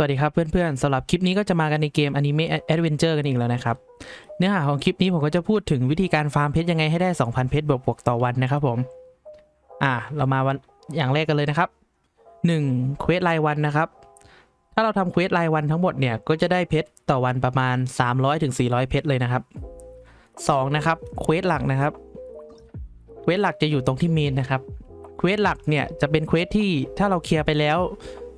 สวัสดีครับเพื่อนๆสำหรับคลิปนี้ก็จะมากันในเกม Anime Adventure กันอีกแล้วนะครับ เนื้อหาของคลิปนี้ผมก็จะพูดถึงวิธีการฟาร์มเพชรยังไงให้ได้ 2,000 เพชรบวกๆต่อวันนะครับผม อ่า เรามาวันอย่างแรกกันเลยนะครับ1เควสรายวันนะครับ ถ้าเราทำเควสรายวันทั้งหมดเนี่ย ก็จะได้เพชรต่อวันประมาณ 300-400ถึง400เพชรเลยนะครับ 2 นะครับเควสหลักนะครับเควสหลักจะอยู่ตรงที่เมนนะครับเควสหลักเนี่ยจะเป็นเควสที่ถ้าเราเคลียร์ไปแล้ว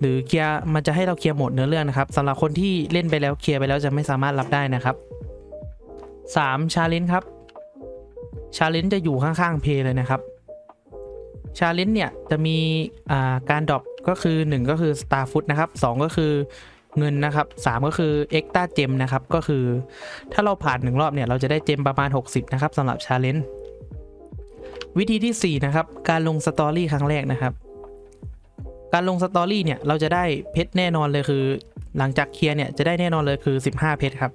หรือเคลียร์มันจะให้เราเคลียร์หมดเนื้อเรื่องนะครับสำหรับคนที่เล่นไปแล้วเคลียร์ไปแล้วจะไม่สามารถรับได้นะครับ3ชาเลนจ์ครับชาเลนจ์จะอยู่ข้างๆเพย์เลยนะครับชาเลนจ์เนี่ยจะมีการดรอปก็คือ 1 ก็คือ Star Food นะครับ 2 ก็คือเงินนะครับ 3 ก็คือ Extra Gem นะครับ ก็คือถ้าเราผ่านหนึ่งรอบเนี่ย เราจะได้เจมประมาณ 60 นะครับสำหรับชาเลนจ์วิธีที่ 4 นะครับ การลงสตอรี่ครั้งแรกนะครับ การลงสตอรี่เนี่ยเราจะได้เพชรแน่นอนเลยคือ หลังจากเคลียร์เนี่ยจะได้แน่นอนเลยคือ 15 เพชรครับ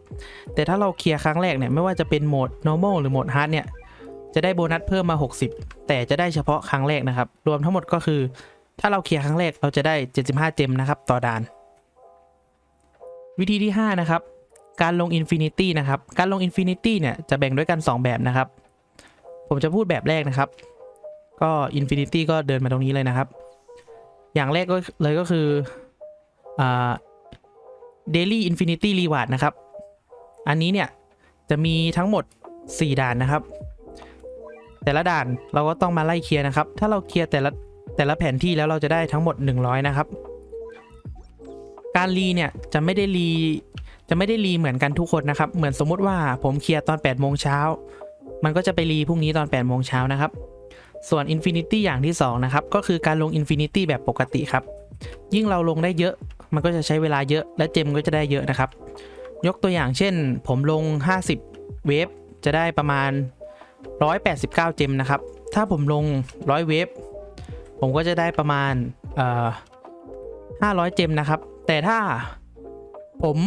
แต่ถ้าเราเคลียร์ครั้งแรกเนี่ยไม่ว่าจะเป็นโหมด normal หรือโหมด hard เนี่ยจะได้โบนัสเพิ่มมา 60 แต่จะได้เฉพาะครั้งแรกนะครับ รวมทั้งหมดก็คือ ถ้าเราเคลียร์ครั้งแรกเราจะได้ 75 เจมนะครับต่อด่าน วิธีที่ 5 นะครับ การลง Infinity นะครับ การลง Infinity เนี่ยจะแบ่งด้วยกัน 2 แบบนะครับ ผมจะพูดแบบแรกนะครับ ก็ Infinity ก็เดินมาตรงนี้เลยนะครับ อย่างแรกก็เลยก็คืออ่า Daily Infinity Reward นะครับ อันนี้เนี่ย จะมีทั้งหมด 4 ด่านนะครับ แต่ละด่านเราก็ต้องมาไล่เคลียร์นะครับ ถ้าเราเคลียร์แต่ละแต่ละแผนที่แล้วเราจะได้ทั้งหมด 100 นะครับ การรีเนี่ยจะไม่ได้รีจะไม่ได้รีเหมือนกันทุกคนนะครับ เหมือนสมมติว่าผมเคลียร์ตอน8โมงเช้า มันก็จะไปรีพรุ่งนี้ตอน8โมงเช้านะครับ ส่วน Infinity อย่างที่ 2 นะครับ ก็คือการลง Infinity แบบปกติครับ ยิ่งเราลงได้เยอะ มันก็จะใช้เวลาเยอะ และเจมก็จะได้เยอะนะครับ ยกตัวอย่างเช่น ผมลง 50 เวฟจะได้ประมาณ 189 เจมนะครับ ถ้าผมลง 100 เวฟผมก็จะได้ประมาณ500 เจมนะครับ แต่ถ้าผม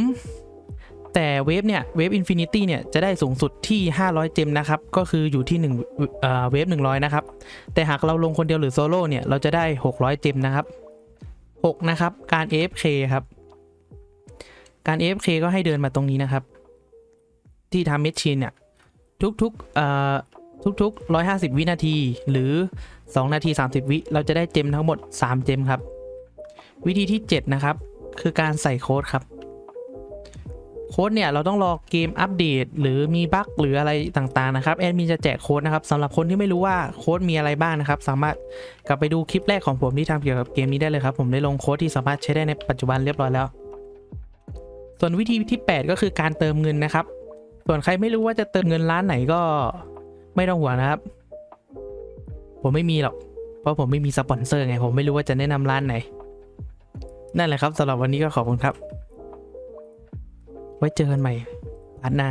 แต่เวฟเนี่ยเวฟอินฟินิตี้เนี่ยจะได้สูงสุดที่ 500 เจมนะครับ ก็คืออยู่ที่1เอ่อเวฟ100 นะครับ แต่หากเราลงคนเดียวหรือโซโล่เนี่ย เราจะได้ 600 เจมนะครับ 6 นะครับ การ AFK ครับ การ AFK ก็ให้เดินมาตรงนี้นะครับ ที่ทำเมชชีนเนี่ย ทุกๆเอ่อทุกๆ 150 วินาทีหรือ 2 นาที 30 วิ เราจะได้เจมทั้งหมด 3 เจมครับ วิธีที่ 7 นะครับ คือการใส่โค้ดครับ โค้ดเนี่ยเราต้องรอเกมอัปเดต หรือมีบั๊กหรืออะไรต่างๆนะครับแอดมินจะแจกโค้ดนะครับสำหรับคนที่ไม่รู้ว่าโค้ดมีอะไรบ้างนะครับ สามารถกลับไปดูคลิปแรกของผมที่ทำเกี่ยวกับเกมนี้ได้เลยครับ ผมได้ลงโค้ดที่สามารถใช้ได้ในปัจจุบันเรียบร้อยแล้ว ส่วนวิธีที่ 8 ก็คือการเติมเงินนะครับ ส่วนใครไม่รู้ว่าจะเติมเงินร้านไหนก็ไม่ต้องห่วงนะครับ ผมไม่มีหรอก เพราะผมไม่มีสปอนเซอร์ไงผมไม่รู้ว่าจะแนะนำร้านไหนนั่นแหละครับสำหรับวันนี้ก็ขอบคุณครับ ไว้เจอกันใหม่อาทิตย์หน้า